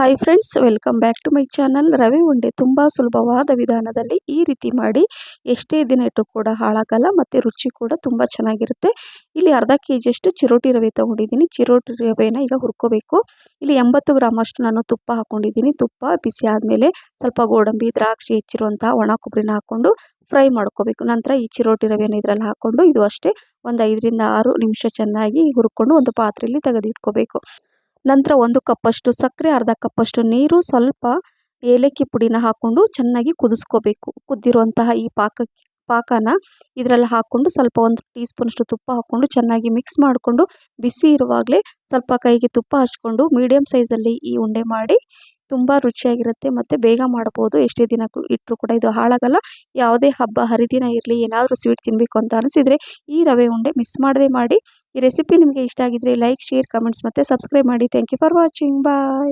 Hi friends welcome back to my channel ರವೆ ಉಂಡೆ ತುಂಬ ಸುಲಭವಾದ ವಿಧಾನದಲ್ಲಿ ಈ ರೀತಿ ಮಾಡಿ ಎಷ್ಟೇ ದಿನ ಇಟ್ಟರು ಕೂಡ ಹಾಳಾಗಲ್ಲ ಮತ್ತು ರುಚಿ ಕೂಡ ತುಂಬ ಚೆನ್ನಾಗಿರುತ್ತೆ. ಇಲ್ಲಿ ಅರ್ಧ ಕೆ ಜಿಯಷ್ಟು ಚಿರೋಟಿ ರವೆ ತೊಗೊಂಡಿದ್ದೀನಿ. ಚಿರೋಟಿ ರವೆನ ಈಗ ಹುರ್ಕೋಬೇಕು. ಇಲ್ಲಿ ಎಂಬತ್ತು ಗ್ರಾಮ್ ಅಷ್ಟು ನಾನು ತುಪ್ಪ ಹಾಕ್ಕೊಂಡಿದ್ದೀನಿ ತುಪ್ಪ ಬಿಸಿ ಆದಮೇಲೆ ಸ್ವಲ್ಪ ಗೋಡಂಬಿ, ದ್ರಾಕ್ಷಿ ಹೆಚ್ಚಿರುವಂಥ ಒಣ ಕೊಬ್ಬರಿನ ಹಾಕ್ಕೊಂಡು ಫ್ರೈ ಮಾಡ್ಕೋಬೇಕು. ನಂತರ ಈ ಚಿರೋಟಿ ರವೆನ ಇದರಲ್ಲಿ ಹಾಕ್ಕೊಂಡು ಇದು ಅಷ್ಟೇ ಒಂದು ಐದರಿಂದ ಆರು ನಿಮಿಷ ಚೆನ್ನಾಗಿ ಹುರ್ಕೊಂಡು ಒಂದು ಪಾತ್ರೆಯಲ್ಲಿ ತೆಗೆದಿಟ್ಕೋಬೇಕು. ನಂತರ ಒಂದು ಕಪ್ಪಷ್ಟು ಸಕ್ಕರೆ, ಅರ್ಧ ಕಪ್ಪಷ್ಟು ನೀರು, ಸ್ವಲ್ಪ ಏಲಕ್ಕಿ ಪುಡಿನ ಹಾಕ್ಕೊಂಡು ಚೆನ್ನಾಗಿ ಕುದಿಸ್ಕೋಬೇಕು. ಕುದ್ದಿರುವಂತಹ ಈ ಪಾಕಕ್ಕೆ ಪಾಕನ ಇದರಲ್ಲಿ ಹಾಕ್ಕೊಂಡು ಸ್ವಲ್ಪ ಒಂದು ಟೀ ಸ್ಪೂನಷ್ಟು ತುಪ್ಪ ಹಾಕ್ಕೊಂಡು ಚೆನ್ನಾಗಿ ಮಿಕ್ಸ್ ಮಾಡಿಕೊಂಡು ಬಿಸಿ ಇರುವಾಗಲೇ ಸ್ವಲ್ಪ ಕೈಗೆ ತುಪ್ಪ ಹಚ್ಕೊಂಡು ಮೀಡಿಯಮ್ ಸೈಜಲ್ಲಿ ಈ ಉಂಡೆ ಮಾಡಿ ತುಂಬ ರುಚಿಯಾಗಿರುತ್ತೆ. ಮತ್ತು ಬೇಗ ಮಾಡ್ಬೋದು. ಎಷ್ಟೇ ದಿನ ಇಟ್ರು ಕೂಡ ಇದು ಹಾಳಾಗಲ್ಲ. ಯಾವುದೇ ಹಬ್ಬ, ಹರಿದಿನ ಇರಲಿ, ಏನಾದರೂ ಸ್ವೀಟ್ ತಿನ್ನಬೇಕು ಅಂತ ಅನಿಸಿದರೆ ಈ ರವೆ ಉಂಡೆ ಮಿಸ್ ಮಾಡದೆ ಮಾಡಿ. ಈ ರೆಸಿಪಿ ನಿಮಗೆ ಇಷ್ಟ ಆಗಿದ್ರೆ ಲೈಕ್ ಶೇರ್ ಕಮೆಂಟ್ಸ್ ಮತ್ತು ಸಬ್ಸ್ಕ್ರೈಬ್ ಮಾಡಿ. Thank you for watching bye